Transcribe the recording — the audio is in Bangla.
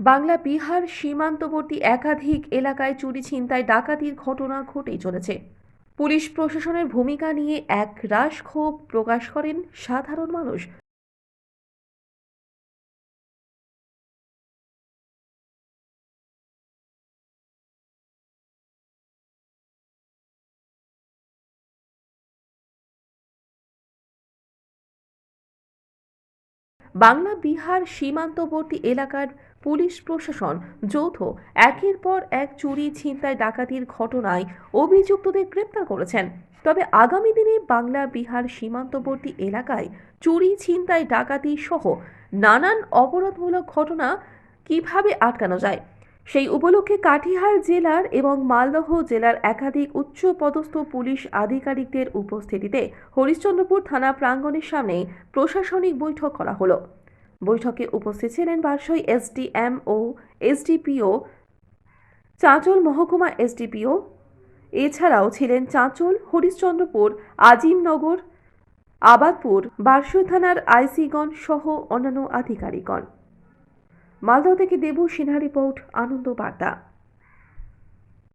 বাংলা, বিহার সীমান্তবর্তী একাধিক এলাকায় চুরি ছিনতাই, ডাকাতির ঘটনা ঘটেই চলেছে। পুলিশ প্রশাসনের ভূমিকা নিয়ে এক রাশ ক্ষোভ প্রকাশ করেন সাধারণ মানুষ। বাংলা, বিহার সীমান্তবর্তী এলাকার পুলিশ প্রশাসন যৌথ একের পর এক চুরি, ছিনতাই, ডাকাতির ঘটনায় অভিযুক্তদের গ্রেপ্তার করেছেন। তবে আগামী দিনে বাংলা, বিহার সীমান্তবর্তী এলাকায় চুরি, ছিনতাই, ডাকাতি সহ নানান অপরাধমূলক ঘটনা কীভাবে আটকানো যায়? সেই উপলক্ষে কাটিহার জেলার এবং মালদহ জেলার একাধিক উচ্চ পদস্থ পুলিশ আধিকারিকদের উপস্থিতিতে হরিশ্চন্দ্রপুর থানা প্রাঙ্গণের সামনে প্রশাসনিক বৈঠক করা হলো। বৈঠকে উপস্থিত ছিলেন বারসই এসডিএম ও এসডিপিও চাঁচল মহকুমা এসডিপিও। এছাড়াও ছিলেন চাঁচল, হরিশ্চন্দ্রপুর, আজিমনগর, আবাদপুর, বারসই থানার আইসিগণ সহ অন্যান্য আধিকারিকগণ। মালদহ থেকে দেবু সিনহা রিপোর্ট আনন্দ বার্তা।